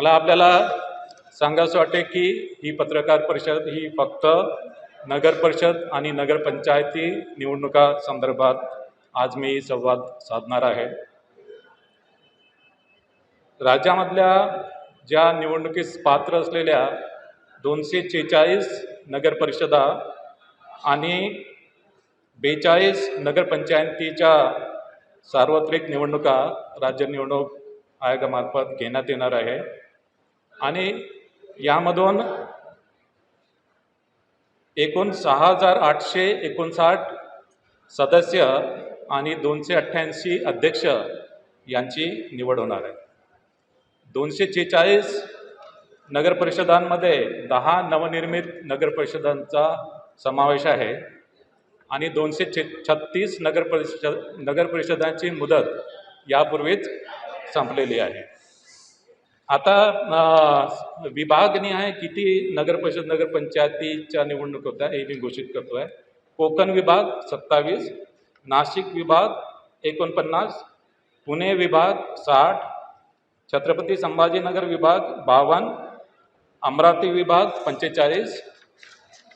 मला आपल्याला सांगावंसं वाटते की ही पत्रकार परिषद ही फक्त नगर परिषद आणि नगरपंचायती निवडणुका संदर्भात आज मी संवाद साधणार आहे. राज्यामधल्या ज्या निवडणुकीस पात्र असलेल्या दोनशे शेहेचाळीस नगरपरिषदा आणि बेचाळीस नगरपंचायतीच्या सार्वत्रिक निवडणुका राज्य निवडणूक आयोगामार्फत घेण्यात येणार आहे. आणि यामधून एकूण सहा हजार आठशे एकोणसाठ सदस्य आणि दोनशे अठ्ठ्याऐंशी अध्यक्ष यांची निवड होणार आहे. दोनशे छेचाळीस नगरपरिषदांमध्ये दहा नवनिर्मित नगरपरिषदांचा समावेश आहे आणि दोनशे छे छत्तीस नगरपरिषद नगरपरिषदांची मुदत यापूर्वीच संपलेली आहे. आता अ, विभागनिहाय किती नगरपरिषद नगरपंचायतीच्या निवडणूक होत्या हे मी घोषित करतो आहे कोकण विभाग सत्तावीस नाशिक विभाग एकोणपन्नास पुणे विभाग साठ छत्रपती संभाजीनगर विभाग बावन्न अमरावती विभाग पंचेचाळीस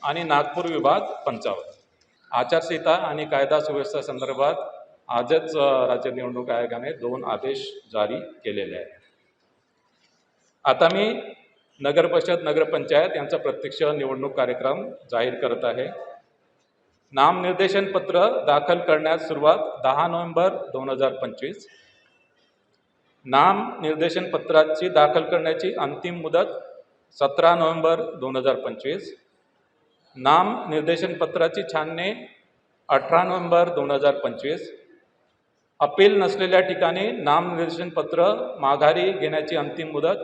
आणि नागपूर विभाग पंचावन्न. आचारसंहिता आणि कायदा सुव्यवस्था संदर्भात आजच राज्य निवडणूक आयोगाने दोन आदेश जारी केलेले आहेत. आता मी नगरपरिषद नगरपंचायत यांचा प्रत्यक्ष निवडणूक कार्यक्रम जाहीर करत आहे. नामनिर्देशन पत्र दाखल करण्यास सुरुवात दहा नोव्हेंबर दोन हजार पंचवीस. नामनिर्देशन पत्राची दाखल करण्याची अंतिम मुदत सतरा नोव्हेंबर दोन हजार पंचवीस. नाम निर्देशन पत्राची छाननी अठरा नोव्हेंबर दोन हजार पंचवीस. अपील नसलेल्या ठिकाणी नामनिर्देशन पत्र माघारी घेण्याची अंतिम मुदत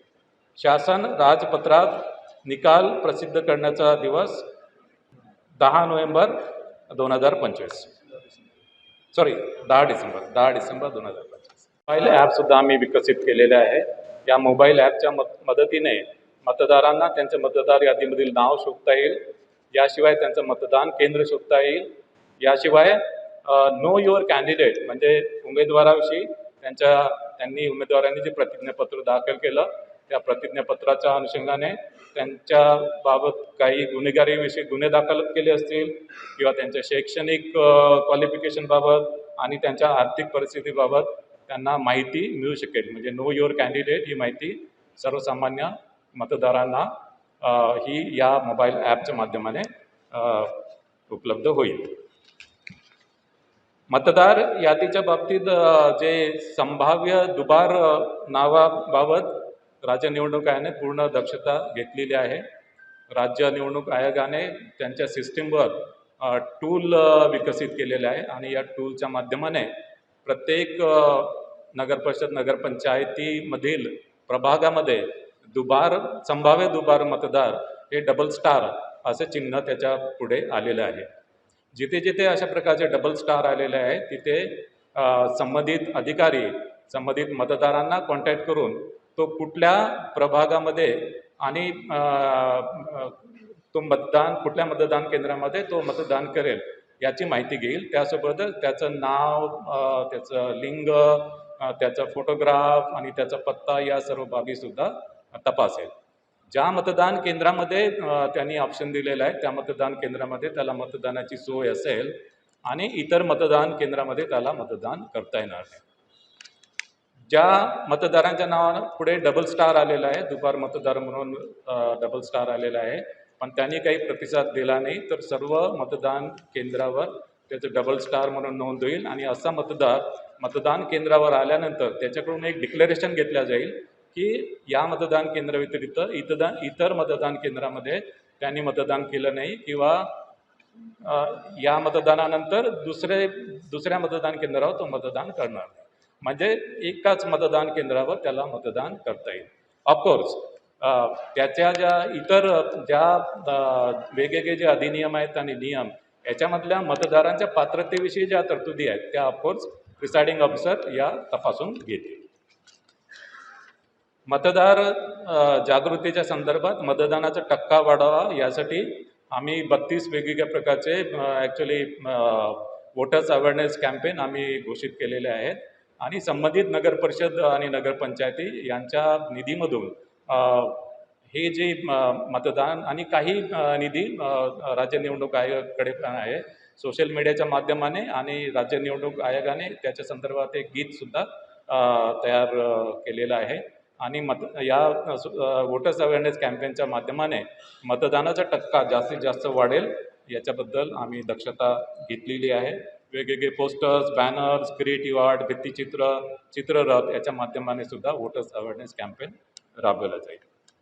शासन राजपत्रात निकाल प्रसिद्ध करण्याचा दिवस दहा नोव्हेंबर दोन हजार पंचवीस. सॉरी दहा डिसेंबर दहा डिसेंबर दोन हजार पंचवीस. मोबाईल ॲपसुद्धा आम्ही विकसित केलेले आहे. या मोबाईल ॲपच्या मद मदतीने मतदारांना त्यांच्या मतदार यादीमधील नाव शोधता येईल. याशिवाय त्यांचं मतदान केंद्र शोधता येईल. याशिवाय नो युअर कॅन्डिडेट म्हणजे उमेदवाराविषयी त्यांच्या त्यांनी उमेदवारांनी जे प्रतिज्ञापत्र दाखल केलं त्या प्रतिज्ञापत्राच्या अनुषंगाने त्यांच्या बाबत काही गुन्हेगारीविषयी गुन्हे दाखल केले असतील किंवा त्यांच्या शैक्षणिक क्वालिफिकेशनबाबत आणि त्यांच्या आर्थिक परिस्थितीबाबत त्यांना माहिती मिळू शकेल. म्हणजे नो युअर कॅन्डिडेट ही माहिती सर्वसामान्य मतदारांना ही या मोबाईल ॲपच्या माध्यमाने उपलब्ध होईल. मतदार यादीच्या बाबतीत जे संभाव्य दुबार नावाबाबत राज्य निवडणूक आयोगाने पूर्ण दक्षता घेतलेली आहे. राज्य निवडणूक आयोगाने त्यांच्या सिस्टीमवर टूल विकसित केलेले आहे आणि या टूलच्या माध्यमाने प्रत्येक नगरपरिषद नगरपंचायतीमधील प्रभागामध्ये दुबार संभाव्य दुबार मतदार हे डबल स्टार असे चिन्ह त्याच्या पुढे आलेलं आहे. जिथे जिथे अशा प्रकारचे डबल स्टार आलेले आहे तिथे संबंधित अधिकारी संबंधित मतदारांना कॉन्टॅक्ट करून तो कुठल्या प्रभागामध्ये आणि तो मतदान कुठल्या मतदान केंद्रामध्ये तो मतदान करेल याची माहिती घेईल. त्यासोबतच त्याचं नाव त्याचं लिंग त्याचा फोटोग्राफ आणि त्याचा पत्ता या सर्व बाबीसुद्धा तपासेल. ज्या मतदान केंद्रामध्ये त्यांनी ऑप्शन दिलेला आहे त्या मतदान केंद्रामध्ये त्याला मतदानाची सोय असेल आणि इतर मतदान केंद्रामध्ये त्याला मतदान करता येणार नाही. ज्या मतदारांच्या नावानं पुढे डबल स्टार आलेला आहे दुपार मतदार म्हणून डबल स्टार आलेला आहे पण त्यांनी काही प्रतिसाद दिला नाही तर सर्व मतदान केंद्रावर त्याचं डबल स्टार म्हणून नोंद होईल आणि असा मतदार मतदान केंद्रावर आल्यानंतर त्याच्याकडून एक डिक्लेरेशन घेतल्या जाईल की या मतदान केंद्राव्यतिरिक्त इतदान इतर मतदान केंद्रामध्ये त्यांनी मतदान केलं नाही किंवा या मतदानानंतर दुसरे दुसऱ्या मतदान केंद्रावर तो मतदान करणार नाही. म्हणजे एकाच मतदान केंद्रावर त्याला मतदान करता येईल. ऑफकोर्स त्याच्या ज्या इतर ज्या वेगवेगळे जे अधिनियम आहेत आणि नियम याच्यामधल्या मतदारांच्या पात्रतेविषयी ज्या तरतुदी आहेत त्या ऑफकोर्स प्रिसायडिंग ऑफिसर या तपासून घेतील. मतदार जागृतीच्या संदर्भात मतदानाचा टक्का वाढावा यासाठी आम्ही बत्तीस वेगवेगळ्या प्रकारचे ॲक्च्युली वोटर्स अवेअरनेस कॅम्पेन आम्ही घोषित केलेले आहेत. आणि संबंधित नगर परिषद आणि नगरपंचायती यांच्या निधीमधून हे जे म, मतदान आणि काही निधी राज्य निवडणूक आयोगाकडे पण आहे. सोशल मीडियाच्या माध्यमाने आणि राज्य निवडणूक आयोगाने त्याच्या संदर्भात एक गीतसुद्धा तयार केलेलं आहे. आणि मत या वोटर्स अवेअरनेस कॅम्पेनच्या माध्यमाने मतदानाचा टक्का जास्तीत जास्त वाढेल याच्याबद्दल आम्ही दक्षता घेतलेली आहे. वेगवेगळे पोस्टर्स बॅनर्स क्रिएटिव्ह आर्ट भित्तिचित्र चित्ररथ याच्या माध्यमाने सुद्धा वोटर्स अवेअरनेस कॅम्पेन राबवलं जाईल.